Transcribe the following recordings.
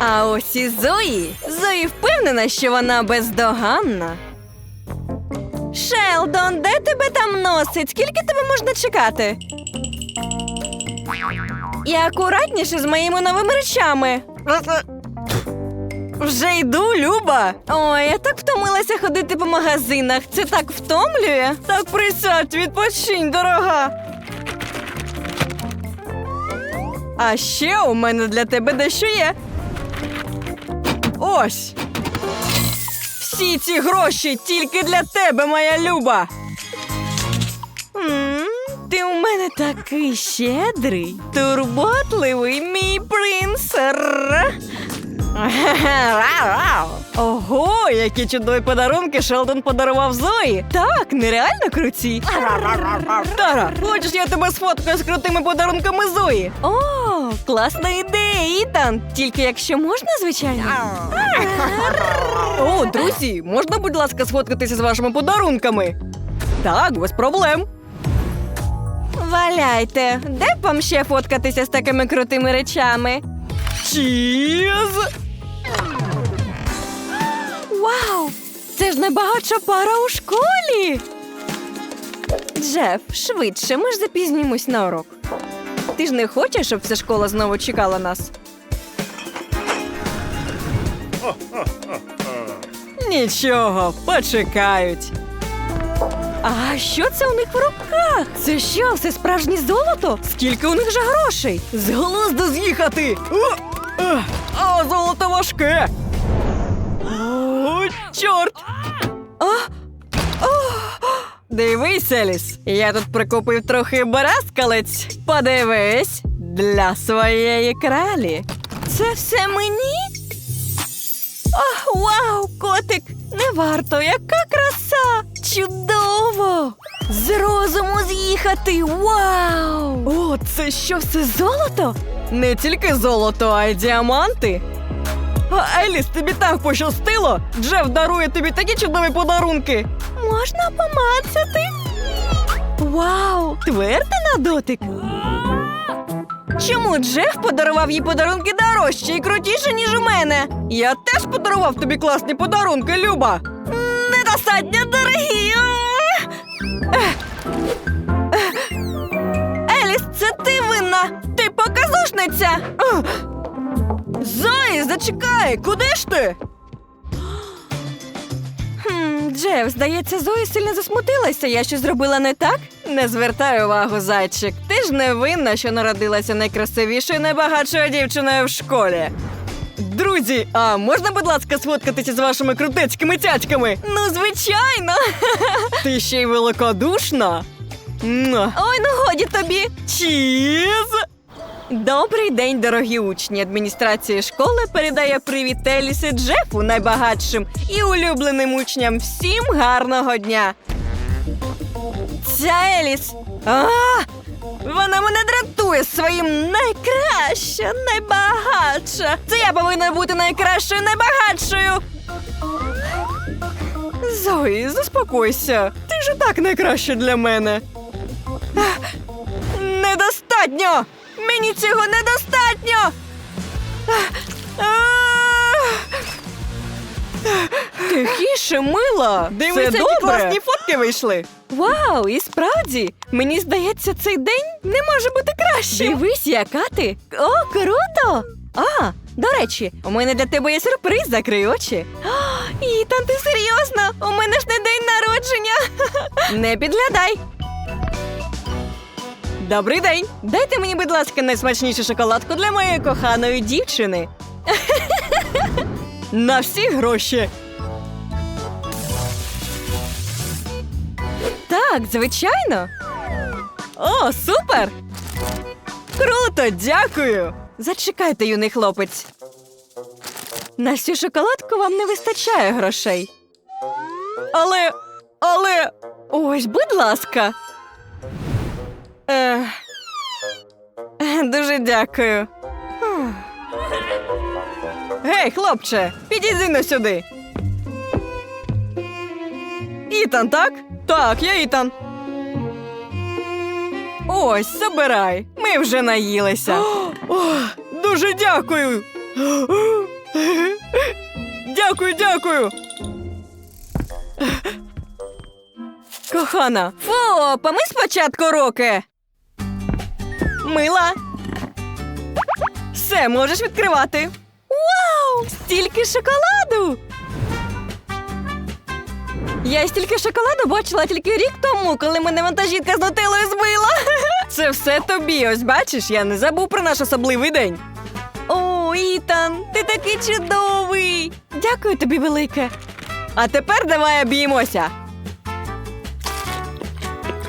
А ось і Зої. Зої впевнена, що вона бездоганна. Шелдон, де тебе там носить? Скільки тебе можна чекати? І акуратніше з моїми новими речами. Вже йду, Люба. Ой, я так втомилася ходити по магазинах. Це так втомлює. Так присядь, відпочинь, дорога. А ще у мене для тебе дещо є. Ось. Всі ці гроші тільки для тебе, моя Люба. м ти у мене такий щедрий, турботливий мій принц. Ого, які чудові подарунки Шелдон подарував Зої. Так, нереально круті. Тара, хочеш я тебе сфоткаю з крутими подарунками Зої? О, класна ідея, Ітан. Тільки якщо можна, звичайно. О, друзі, можна, будь ласка, сфоткатися з вашими подарунками? Так, без проблем. Валяйте, де б вам ще фоткатися з такими крутими речами? Чіз! Вау! Це ж найбагатша пара у школі. Джеф, швидше, ми ж запізнімось на урок. Ти ж не хочеш, щоб вся школа знову чекала нас? Нічого, почекають. А що це у них в руках? Це що, все справжнє золото? Скільки у них же грошей? З глузду з'їхати! О, е, а золото важке! О, чорт! Дивись, Еліс, я тут прикупив трохи бараскалець. Подивись для своєї кралі. Це все мені? О, вау, котик! Не варто, яка краса! Чудово! З розуму з'їхати! Вау! О, це що все золото? Не тільки золото, а й діаманти. А Еліс, тобі так пощастило? Джеф дарує тобі такі чудові подарунки. Можна помацати? Вау! Тверде на дотик. Чому Джеф подарував їй подарунки дорожче і крутіше, ніж у мене? Я теж подарував тобі класні подарунки, Люба. Недостатньо дорогі. Еліс, це ти винна. Ти показушниця. Зої, зачекай, куди ж ти? Джеф, здається, Зої сильно засмутилася. Я щось зробила не так? Не звертай увагу, зайчик. Ти ж не винна, що народилася найкрасивішою, найбагатшою дівчиною в школі. Друзі, а можна, будь ласка, сфоткатися з вашими крутецькими тячками? Ну, звичайно. Ти ще й великодушна. Ой, ну годі тобі. Чіз! Добрий день, дорогі учні. Адміністрація школи передає привіт Елісі Джефу, найбагатшим і улюбленим учням. Всім гарного дня. Ця Еліс. А, вона мене дратує своїм найкраща, найбагатша. Це я повинна бути найкращою, найбагатшою. Зої, заспокойся. Ти ж і так найкраща для мене. Недостатньо! Мені цього недостатньо! Тихіше, мила! Дивися, які які класні класні фотки вийшли. Вау, і справді, мені здається, цей день не може бути кращим. Дивись, яка ти. О, круто! А, до речі, у мене для тебе є сюрприз, закрий очі. Ітан, ти серйозно? У мене ж не день народження. Не підглядай. Добрий день! Дайте мені, будь ласка, найсмачнішу шоколадку для моєї коханої дівчини. На всі гроші. Так, звичайно. О, супер! Круто, дякую! Зачекайте, юний хлопець. На всю шоколадку вам не вистачає грошей. Але. Але. Ось, будь ласка. Дуже дякую. Гей, хлопче, підійди на сюди. Ітан, так? Так, я Ітан. Ось, забирай. Ми вже наїлися. О, дуже дякую. Дякую, дякую. Кохана, фу, помий спочатку руки. Мила. Все, можеш відкривати. Вау! Стільки шоколаду! Я стільки шоколаду бачила тільки рік тому, коли мене вантажітка з нутелою збила. Це все тобі. Ось бачиш, я не забув про наш особливий день. О, Ітан, ти такий чудовий. Дякую тобі велике. А тепер давай обіймося.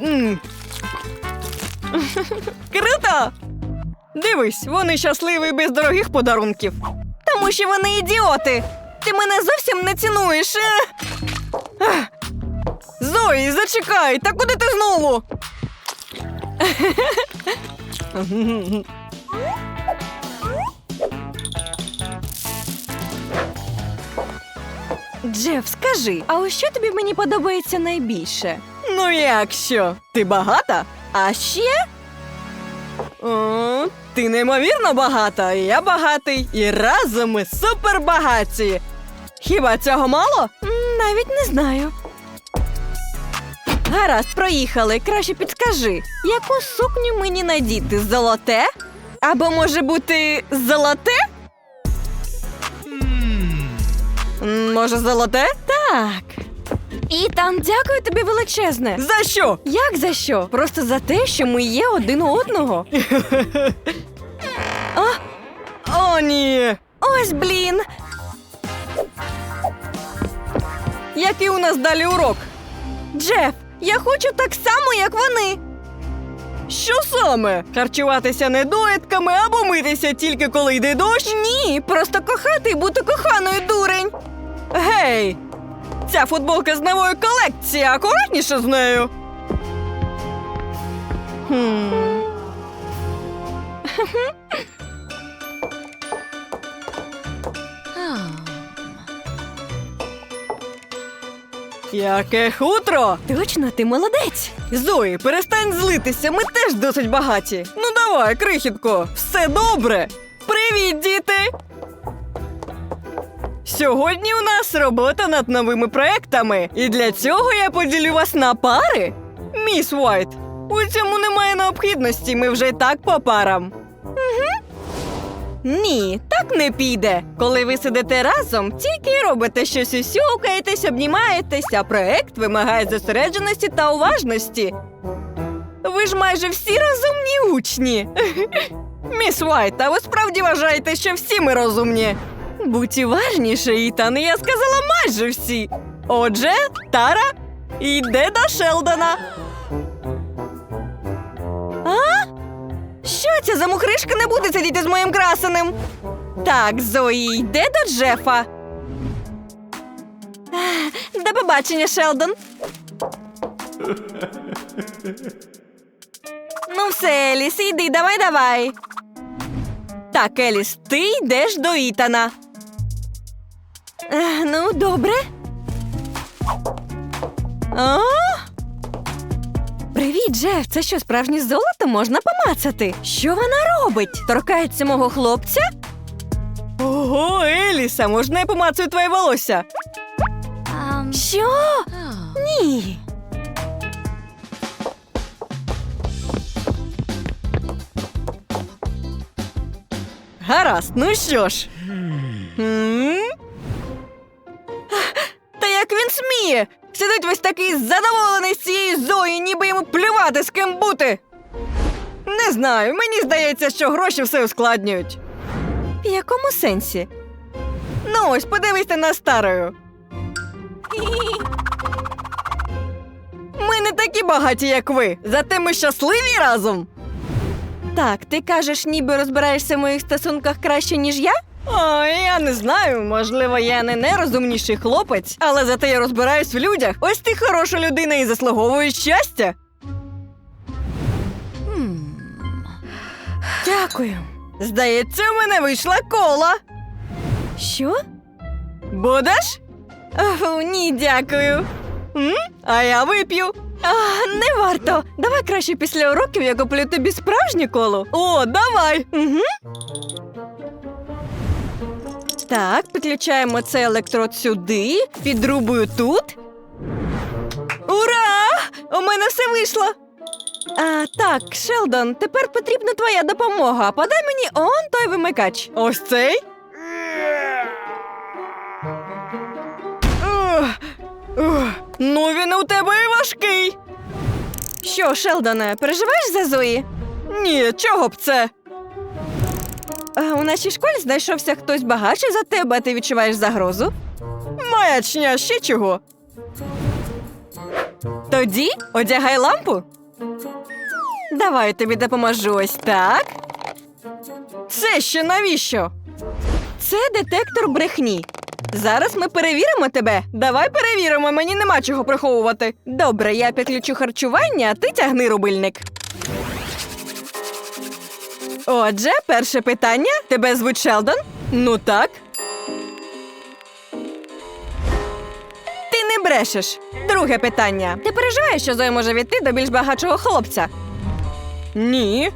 Круто! Дивись, вони щасливі без дорогих подарунків. Тому що вони ідіоти. Ти мене зовсім не цінуєш. Е. Зої, зачекай, та куди ти знову? Джеф, скажи, а ось що тобі мені подобається найбільше? Ну як що? Ти багата? А ще? О, ти неймовірно багата, і я багатий, і разом ми супербагаті. Хіба цього мало? Навіть не знаю. Гаразд, проїхали. Краще підскажи, яку сукню мені надіти? Золоте? Або може бути золоте? Може, золоте? Так. Ітан, дякую тобі величезне. За що? Як за що? Просто за те, що ми є один у одного. а? О, ні. Ось блін. Який у нас далі урок? Джеф, я хочу так само, як вони. Що саме? Харчуватися недоїдками або митися тільки коли йде дощ? Ні, просто кохати і бути коханою дурень. Гей! Ця футболка з нової колекції, акуратніше з нею. Хм. Яке хутро! Точно, ти молодець. Зої, перестань злитися, ми теж досить багаті. Ну давай, крихітко, все добре. Привіт, діти! Сьогодні у нас робота над новими проектами, і для цього я поділю вас на пари. Міс Уайт, у цьому немає необхідності, ми вже й так по парам. Ні, так не піде. Коли ви сидите разом, тільки робите щось усюкаєтесь, обнімаєтесь, а проект вимагає зосередженості та уважності. Ви ж майже всі розумні учні. Міс Уайт, а ви справді вважаєте, що всі ми розумні? Будь уважніше, Ітан, я сказала майже всі. Отже, Тара йде до Шелдона. А? Що ця за мухришка не буде сидіти з моїм красеним? Так, Зої, йде до Джефа. До побачення, Шелдон. ну, все, Еліс, йди, давай, давай. Так, Еліс, ти йдеш до Ітана. Ех, ну, добре. А? Привіт, Джеф. Це що, справжнє золото можна помацати? Що вона робить? Торкається мого хлопця? Ого, Еліса, можна я помацаю твоє волосся? Що? Ні. Гаразд, ну що ж. М? Сидить весь такий задоволений з цієї зої, ніби йому плювати з ким бути. Не знаю, мені здається, що гроші все ускладнюють. В якому сенсі? Ну ось, подивися на старою. Ми не такі багаті, як ви, зате ми щасливі разом. Так, ти кажеш, ніби розбираєшся в моїх стосунках краще, ніж я? О, я не знаю. Можливо, я не найрозумніший хлопець, але зате я розбираюсь в людях. Ось ти хороша людина і заслуговуєш щастя. Дякую. Здається, у мене вийшла кола. Що? Будеш? О, ні, дякую. М? А я вип'ю. А, не варто. Давай краще після уроків я куплю тобі справжнє коло. О, давай. Угу. Так, підключаємо цей електрод сюди, підрубую тут. Ура! У мене все вийшло. А, так, Шелдон, тепер потрібна твоя допомога. Подай мені он той вимикач. Ось цей. Ух, ух, ну він у тебе і важкий. Що, Шелдоне, переживаєш за Зої? Ні, чого б це? Нашій школі знайшовся хтось багатший за тебе, а ти відчуваєш загрозу? Маячня, ще чого? Тоді одягай лампу. Давай тобі допоможу ось так. Це ще навіщо? Це детектор брехні. Зараз ми перевіримо тебе. Давай перевіримо, мені нема чого приховувати. Добре, я підключу харчування, а ти тягни рубильник. Отже, перше питання. Тебе звуть Шелдон? Ну так. Ти не брешеш. Друге питання. Ти переживаєш, що Зоя може війти до більш багатшого хлопця? Ні.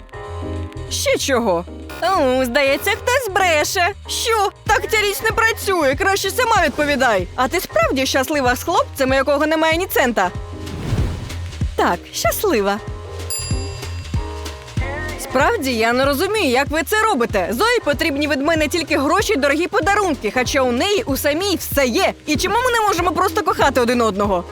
Ще чого? О, здається, хтось бреше. Що? Так ця річ не працює. Краще сама відповідай. А ти справді щаслива з хлопцем, у якого немає ні цента? Так, щаслива. Справді я не розумію, як ви це робите. Зої потрібні від мене тільки гроші й дорогі подарунки, хоча у неї у самій все є. І чому ми не можемо просто кохати один одного?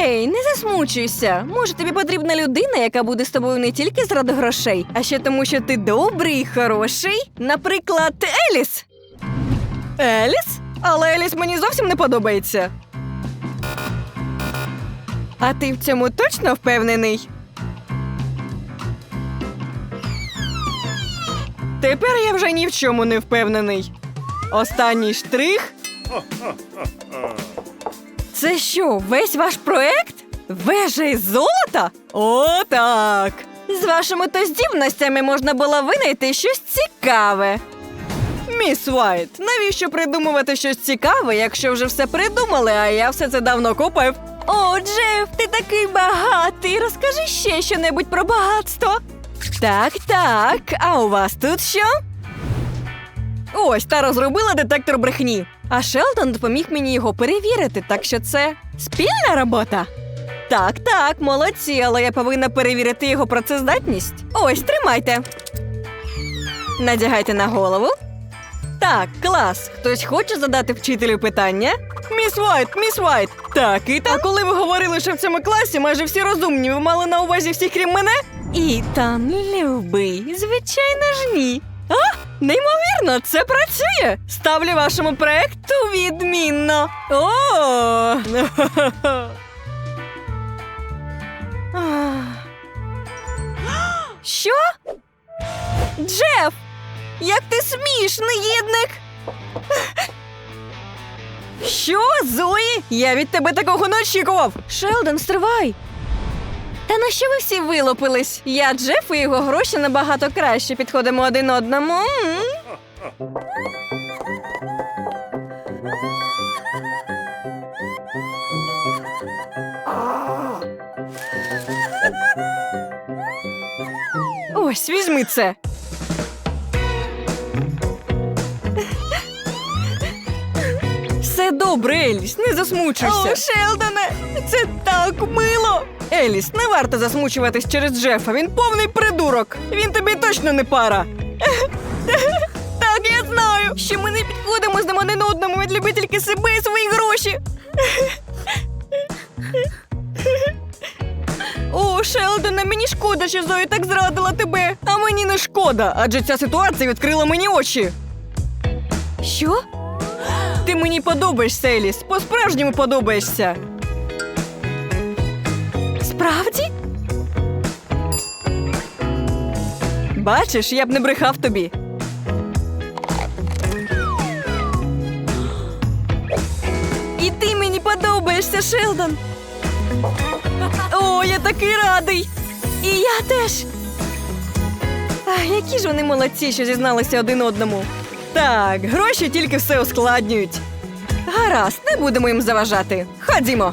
Ей, не засмучуйся. Може, тобі потрібна людина, яка буде з тобою не тільки заради грошей, а ще тому, що ти добрий і хороший. Наприклад, Еліс. Еліс? Але Еліс мені зовсім не подобається. А ти в цьому точно впевнений? Тепер я вже ні в чому не впевнений. Останній штрих. Це що, весь ваш проект? Вежа із золота? О, так. З вашими то здібностями можна було винайти щось цікаве. Міс Вайт, навіщо придумувати щось цікаве, якщо вже все придумали, а я все це давно купив? О, Джеф, ти такий багатий. Розкажи ще щонебудь про багатство. Так, так. А у вас тут що? Ось та розробила детектор брехні. А Шелдон допоміг мені його перевірити, так що це спільна робота. Так, так, молодці, але я повинна перевірити його працездатність. Ось, тримайте. Надягайте на голову. Так, клас. Хтось хоче задати вчителю питання? Міс Вайт, міс Вайт. Так, і так. А коли ви говорили, що в цьому класі майже всі розумні, ви мали на увазі всіх, крім мене? Ітан, любий, звичайно ж ні. А, неймовірно, це працює. Ставлю вашому проекту відмінно. О! Що? Джеф! Як ти смієш, негідник? Що, Зої? Я від тебе такого не очікував. Шелдон, стривай. Та на що ви всі вилупились? Я Джеф і його гроші набагато краще підходимо один одному. Ось, візьми це. Все добре, Еліс, не засмучуйся. О, Шелдоне, це так мило. Еліс, не варто засмучуватись через Джефа. Він повний придурок. Він тобі точно не пара. Так, я знаю, що ми не підходимо з ним один одному. Він любить тільки себе і свої гроші. О, Шелдоне, мені шкода, що Зоя так зрадила тебе. А мені не шкода, адже ця ситуація відкрила мені очі. Що? Ти мені подобаєшся, Еліс. По-справжньому подобаєшся. Справді? Бачиш, я б не брехав тобі. І ти мені подобаєшся, Шелдон. О, я такий радий. І я теж. Ах, які ж вони молодці, що зізналися один одному. Так, гроші тільки все ускладнюють. Гаразд, не будемо їм заважати. Ходімо.